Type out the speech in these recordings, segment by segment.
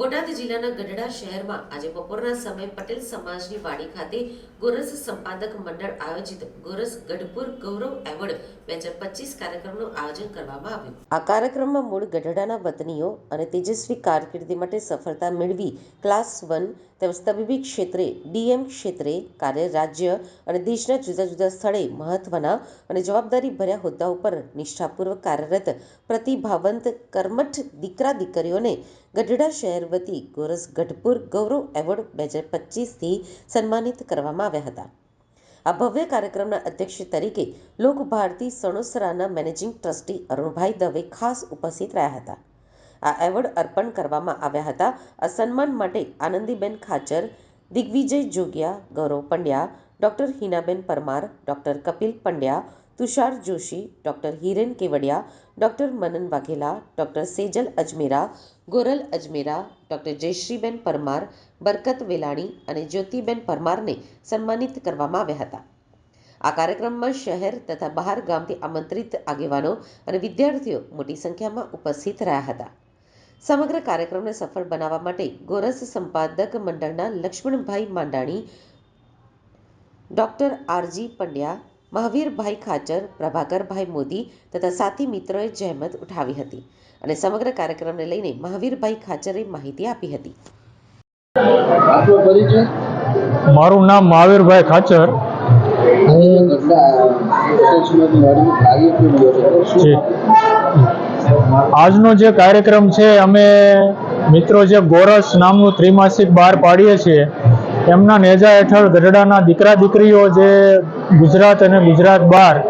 બોટાદ જિલ્લાના ગઢડા શહેરમાં આજે બપોરના સમયે પટેલ સમાજની વાડી ખાતે ગોરસ સંપાદક મંડળ આયોજિત ગોરસ ગઢપુર ગૌરવ એવોર્ડ બે હજાર પચીસ કાર્યક્રમનું આયોજન કરવામાં આવ્યું. આ કાર્યક્રમમાં મૂળ ગઢડાના વતનીઓ અને તેજસ્વી કારકિર્દી માટે સફળતા મેળવી ક્લાસ વન તેમજ તબીબી ક્ષેત્રે, ડીએમ ક્ષેત્રે કાર્ય રાજ્ય અને દેશના જુદા જુદા સ્થળે મહત્વના અને જવાબદારી ભર્યા હોદ્દા ઉપર નિષ્ઠાપૂર્વક કાર્યરત, પ્રતિભાવંત, કર્મઠ દીકરા દીકરીઓને ગઢડા શહેર વતી ગોરસ ગઢપુર ગૌરવ એવોર્ડ બે હજાર પચીસથી સન્માનિત કરવામાં આવ્યા હતા. આ ભવ્ય કાર્યક્રમના અધ્યક્ષ તરીકે લોકભારતી સણોસરાના મેનેજિંગ ટ્રસ્ટી અરુણભાઈ દવે ખાસ ઉપસ્થિત રહ્યા હતા. આ એવોર્ડ અર્પણ કરવામાં આવ્યા હતા. આ સન્માન માટે Anandiben Khachar, Digvijay Jogiya, Gaurav Pandya, doctor Hinaben Parmar, doctor Kapil Pandya, Tushar Joshi, doctor Hiren Kevadiya, doctor Manan Vaghela, doctor Sejal Ajmera, Goral Ajmera, doctor Jayshreeben Parmar, Barkat Velani અને જ્યોતિબેન પરમારને સન્માનિત કરવામાં આવ્યા હતા. આ કાર્યક્રમમાં શહેર તથા બહાર ગામથી આમંત્રિત આગેવાનો અને વિદ્યાર્થીઓ મોટી સંખ્યામાં ઉપસ્થિત રહ્યા હતા. સમગ્ર કાર્યક્રમને સફળ બનાવવા માટે ગોરસ સંપાદક મંડળના Laxmanbhai Mandani doctor R G Pandya Mahavirbhai Khachar Prabhakarbhai Modi તથા સાથી મિત્રોએ જહેમત ઉઠાવી હતી અને સમગ્ર કાર્યક્રમને લઈને મહાવીરભાઈ ખાચરે માહિતી આપી હતી મારું નામ મહાવીરભાઈ ખાચર આજે આજનો જે કાર્યક્રમ છે, અમે મિત્રો જે ગોરસ નામનું ત્રિમાસિક બહાર પાડીએ છીએ, એમના નેજા હેઠળ ગઢડાના દીકરા દીકરીઓ જે ગુજરાત અને ગુજરાત બહાર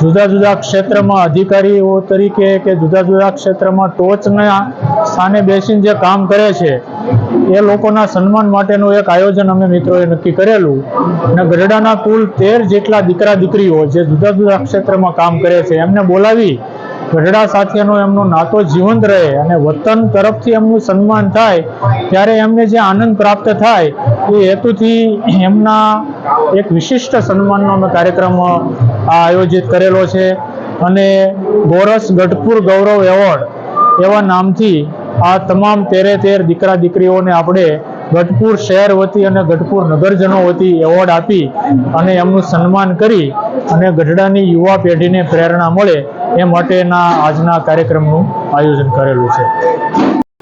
જુદા જુદા ક્ષેત્રમાં અધિકારીઓ તરીકે કે જુદા જુદા ક્ષેત્રમાં ટોચના સ્થાને બેસીને જે કામ કરે છે, એ લોકોના સન્માન માટેનું એક આયોજન અમે મિત્રોએ નક્કી કરેલું. અને ગઢડાના કુલ તેર જેટલા દીકરા દીકરીઓ જે જુદા જુદા ક્ષેત્રમાં કામ કરે છે, એમને બોલાવી ગઢડા સાથેનો એમનો નાતો જીવંત રહે અને વતન તરફથી એમનું સન્માન થાય, ત્યારે એમને જે આનંદ પ્રાપ્ત થાય, એ હેતુથી એમના એક વિશિષ્ટ સન્માનનો અમે કાર્યક્રમ આયોજિત કરેલો છે. અને ગોરસ ગઢપુર ગૌરવ એવોર્ડ એવા નામથી આ તમામ તેરે તેર દીકરા દીકરીઓને આપણે ગઢપુર શહેર વતી અને ગઢપુર નગરજનો વતી એવોર્ડ આપી અને એમનું સન્માન કરી અને ગઢડાની યુવા પેઢીને પ્રેરણા મળે એ માટેના આજના કાર્યક્રમનું આયોજન કરેલું છે.